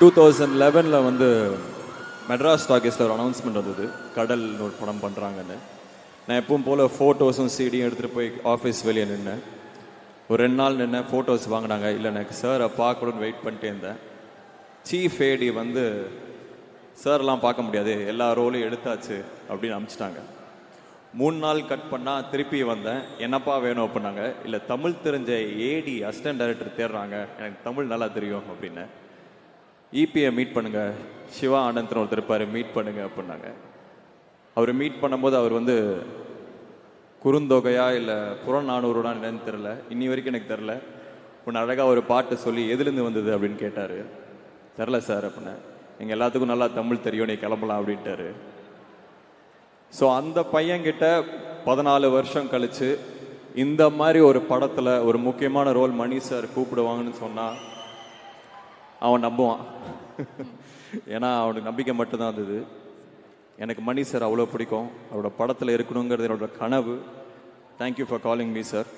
Two thousand லெவனில் வந்து மெட்ராஸ் டாக்கீஸில் ஒரு அனௌன்ஸ்மெண்ட் வந்தது. கடல் ஒரு படம் பண்ணுறாங்கன்னு நான் எப்பவும் போல் ஃபோட்டோஸும் சீடியும் எடுத்துகிட்டு போய் ஆஃபீஸ் வெளியே நின்னேன். ஒரு ரெண்டு நாள் நின்று ஃபோட்டோஸ் வாங்கினாங்க. இல்லை எனக்கு சாரை பார்க்கணும்னு வெயிட் பண்ணிட்டே இருந்தேன். சீஃப் ஏடி வந்து சார்லாம் பார்க்க முடியாது. எல்லா ரோலையும் எடுத்தாச்சு அப்படின்னு அனுப்பிச்சிட்டாங்க மூணு நாள் கட் பண்ணால் திருப்பி வந்தேன். என்னப்பா வேணும்? அப்படின்னாங்க. இல்லை தமிழ் தெரிஞ்ச ஏடி அசிஸ்டன்ட் டைரக்டர் தேடுறாங்க. எனக்கு தமிழ் நல்லா தெரியும் அப்படின்னு இபியை மீட் பண்ணுங்க. சிவா ஆனந்த்னு ஒருத்தர் இருப்பார் மீட் பண்ணுங்க அப்படின்னாங்க. அவர் மீட் பண்ணும்போது அவர் வந்து குறுந்தொகையா இல்லை புறநானூறுனா என்னன்னு தெரில இன்னி வரைக்கும் எனக்கு தெரில உன்னை அழகாக ஒரு பாட்டு சொல்லி எதுலேருந்து வந்தது அப்படின்னு கேட்டார். தெரில சார் அப்படின்னு. எங்கள் எல்லாத்துக்கும் நல்லா தமிழ் தெரியும் நீ கிளம்பலாம் அப்படின்ட்டாரு. ஸோ அந்த பையன்கிட்ட பதினாலு வருஷம் கழித்து இந்த மாதிரி ஒரு படத்தில் ஒரு முக்கியமான ரோல் மணி சார் கூப்பிடுவாங்கன்னு சொன்னால் அவன் நம்புவான். ஏன்னா அவனுக்கு நம்பிக்கை மட்டும்தான் இருந்தது எனக்கு மணி சார் அவ்வளோ பிடிக்கும். அவரோட படத்தில் இருக்கணுங்கிறது என்னோட கனவு. Thank you for calling me sir